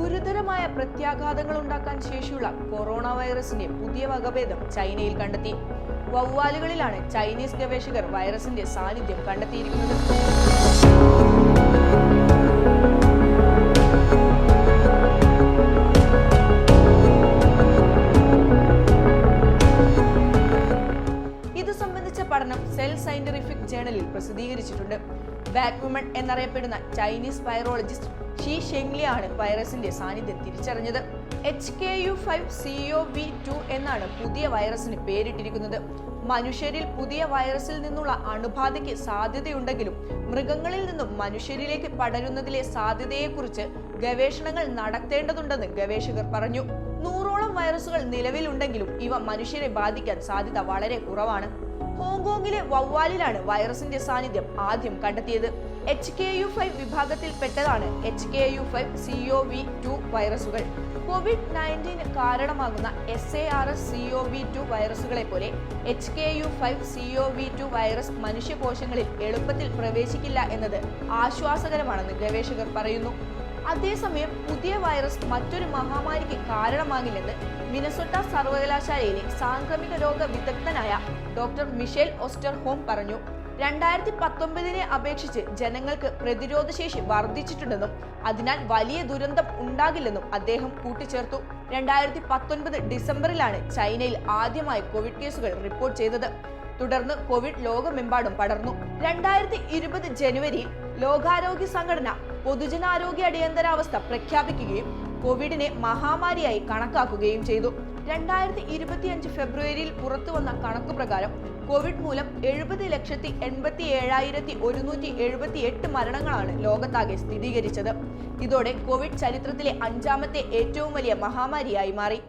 ഗുരുതരമായ പ്രത്യാഘാതങ്ങൾ ഉണ്ടാക്കാൻ ശേഷിയുള്ള കൊറോണ വൈറസിന്റെ പുതിയ വകഭേദം ചൈനയിൽ കണ്ടെത്തി. വവ്വാലുകളിലാണ് ചൈനീസ് ഗവേഷകർ വൈറസിന്റെ സാന്നിധ്യം കണ്ടെത്തിയിരിക്കുന്നത്. പഠനം സെൽ സയന്റിഫിക് ജേണലിൽ പ്രസിദ്ധീകരിച്ചിട്ടുണ്ട്. ബാക്വുമൺ എന്നറിയപ്പെടുന്ന ചൈനീസ് വൈറോളജിസ്റ്റ് ഷി ഷെങ്ലിയാണ് വൈറസിന്റെ സാന്നിധ്യം തിരിച്ചറിഞ്ഞത്. H K U five C O V two എന്നാണ് പുതിയ വൈറസിന് പേരിട്ടിരിക്കുന്നത്. മനുഷ്യരിൽ പുതിയ വൈറസിൽ നിന്നുള്ള അണുബാധയ്ക്ക് സാധ്യതയുണ്ടെങ്കിലും മൃഗങ്ങളിൽ നിന്നും മനുഷ്യരിലേക്ക് പടരുന്നതിലെ സാധ്യതയെക്കുറിച്ച് ഗവേഷണങ്ങൾ നടത്തേണ്ടതുണ്ടെന്ന് ഗവേഷകർ പറഞ്ഞു. നൂറോളം വൈറസുകൾ നിലവിലുണ്ടെങ്കിലും ഇവ മനുഷ്യരെ ബാധിക്കാൻ സാധ്യത വളരെ കുറവാണ്. ഹോങ്കോങ്ങിലെ വവ്വാലിലാണ് വൈറസിന്റെ സാന്നിധ്യം ആദ്യം കണ്ടെത്തിയത്. എച്ച് കെ യു ഫൈവ് വിഭാഗത്തിൽ പെട്ടതാണ് H K U five C O V two വൈറസുകൾ. കോവിഡ് നയന്റീന് കാരണമാകുന്ന S A R S C O V two വൈറസുകളെ പോലെ H K U five C O V two virus മനുഷ്യകോശങ്ങളിൽ എളുപ്പത്തിൽ പ്രവേശിക്കില്ല എന്നത് ആശ്വാസകരമാണെന്ന് ഗവേഷകർ പറയുന്നു. അതേസമയം പുതിയ വൈറസ് മറ്റൊരു മഹാമാരിക്ക് കാരണമാകില്ലെന്ന് മിനസോട്ട സർവകലാശാലയിലെ സാംക്രമിക രോഗ വിദഗ്ധനായ ഡോക്ടർ മിഷേൽ ഓസ്റ്റർ ഹോം പറഞ്ഞു. രണ്ടായിരത്തി പത്തൊമ്പതിനെ അപേക്ഷിച്ച് ജനങ്ങൾക്ക് പ്രതിരോധശേഷി വർദ്ധിച്ചിട്ടുണ്ടെന്നും അതിനാൽ വലിയ ദുരന്തം ഉണ്ടാകില്ലെന്നും അദ്ദേഹം കൂട്ടിച്ചേർത്തു. രണ്ടായിരത്തി പത്തൊൻപത് ഡിസംബറിലാണ് ചൈനയിൽ ആദ്യമായി കോവിഡ് കേസുകൾ റിപ്പോർട്ട് ചെയ്തത്. തുടർന്ന് കോവിഡ് ലോകമെമ്പാടും പടർന്നു. രണ്ടായിരത്തി ഇരുപത് ജനുവരിയിൽ ലോകാരോഗ്യ സംഘടന പൊതുജനാരോഗ്യ അടിയന്തരാവസ്ഥ പ്രഖ്യാപിക്കുകയും കോവിഡിനെ മഹാമാരിയായി കണക്കാക്കുകയും ചെയ്തു. രണ്ടായിരത്തി ഇരുപത്തിയഞ്ച് ഫെബ്രുവരിയിൽ പുറത്തുവന്ന കണക്ക് പ്രകാരം കോവിഡ് മൂലം എഴുപത് ലക്ഷത്തി എൺപത്തി ഏഴായിരത്തി ഒരുന്നൂറ്റി എഴുപത്തി എട്ട് മരണങ്ങളാണ് ലോകത്താകെ സ്ഥിരീകരിച്ചത്. ഇതോടെ കോവിഡ് ചരിത്രത്തിലെ അഞ്ചാമത്തെ ഏറ്റവും വലിയ മഹാമാരിയായി മാറി.